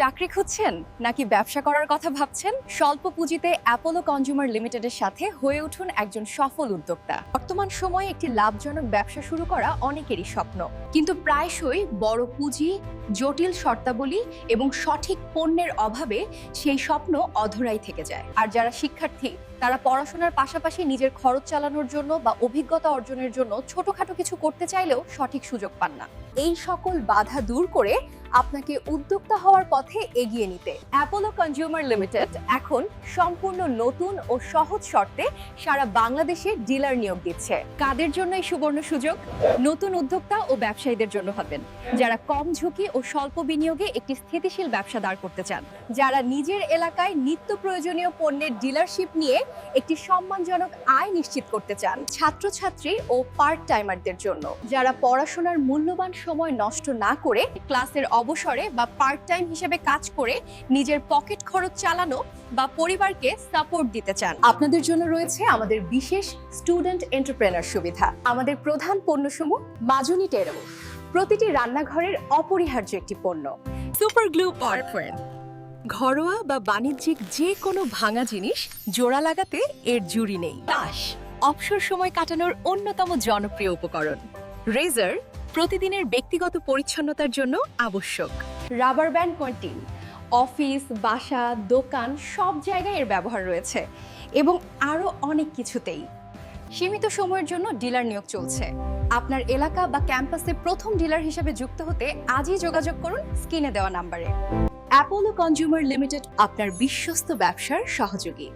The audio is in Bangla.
চাকরি খুঁজছেন নাকি ব্যবসা করার কথা ভাবছেন? স্বল্প পুঁজিতে অ্যাপোলো কনজিউমার লিমিটেডের সাথে হয়ে উঠুন একজন সফল উদ্যোক্তা। বর্তমান সময়ে একটি লাভজনক ব্যবসা শুরু করা অনেকেরই স্বপ্ন। কিন্তু প্রায়শই বড় পুঁজি, জটিল শর্তাবলী এবং সঠিক পণ্যের অভাবে সেই স্বপ্ন অধরাই থেকে যায়। আর যারা শিক্ষার্থী, তারা পড়াশোনার পাশাপাশি নিজের খরচ চালানোর জন্য বা অভিজ্ঞতা অর্জনের জন্য ছোটখাটো কিছু করতে চাইলেও সঠিক সুযোগ পান না। এই সকল বাধা দূর করে আপনাকে উদ্যোক্তা হওয়ার পথে এগিয়ে নিতে। অ্যাপোলো কনজিউমার লিমিটেড এখন সম্পূর্ণ নতুন ও সহজ শর্তে সারা বাংলাদেশে ডিলার নিয়োগ দিচ্ছে। কাদের জন্য এই সুবর্ণ সুযোগ? নতুন উদ্যোক্তা ও ব্যবসায়ীদের জন্য হবেন। যারা কম ঝুঁকি ও স্বল্প বিনিয়োগে একটি স্থিতিশীল ব্যবসা দাঁড় করতে চান। যারা নিজের এলাকায় নিত্য প্রয়োজনীয় পণ্যের ডিলারশিপ নিয়ে একটি সম্মানজনক আয় নিশ্চিত করতে চান। ছাত্রছাত্রী ও পার্ট টাইমারদের জন্য। যারা পড়াশোনার মূল্যবান সময় নষ্ট না করে ক্লাসের অবসরে বা পার্ট টাইম হিসেবে কাজ করে নিজের পকেট খরচ চালানো বা পরিবারকে সাপোর্ট দিতে চান। আপনাদের জন্য রয়েছে আমাদের বিশেষ স্টুডেন্ট এন্টারপ্রেনার সুবিধা। আমাদের প্রধান পণ্যসমূহ মাজুনি টেরো। প্রতিটি রান্নাঘরের অপরিহার্য একটি পণ্য। সুপার গ্লু পারফেন ঘরোয়া বা বাণিজ্যিক যে কোনো ভাঙা জিনিস জোড়া লাগাতে এর জুড়ি নেই। তাস অবসর সময় কাটানোর অন্যতম জনপ্রিয় উপকরণ। রেজার প্রতিদিনের ব্যক্তিগত পরিচ্ছন্নতার জন্য আবশ্যক। রাবার ব্যান্ড কন্টিন অফিস, বাসা, দোকান, সব জায়গায় এর ব্যবহার রয়েছে এবং আরও অনেক কিছুতেই। সীমিত সময়ের জন্য ডিলার নিয়োগ চলছে। আপনার এলাকা বা ক্যাম্পাসে প্রথম ডিলার হিসেবে যুক্ত হতে আজই যোগাযোগ করুন স্ক্রিনে দেওয়া নাম্বারে। অ্যাপোলো কনজিউমার লিমিটেড আপনার বিশ্বস্ত ব্যবসার সহযোগী।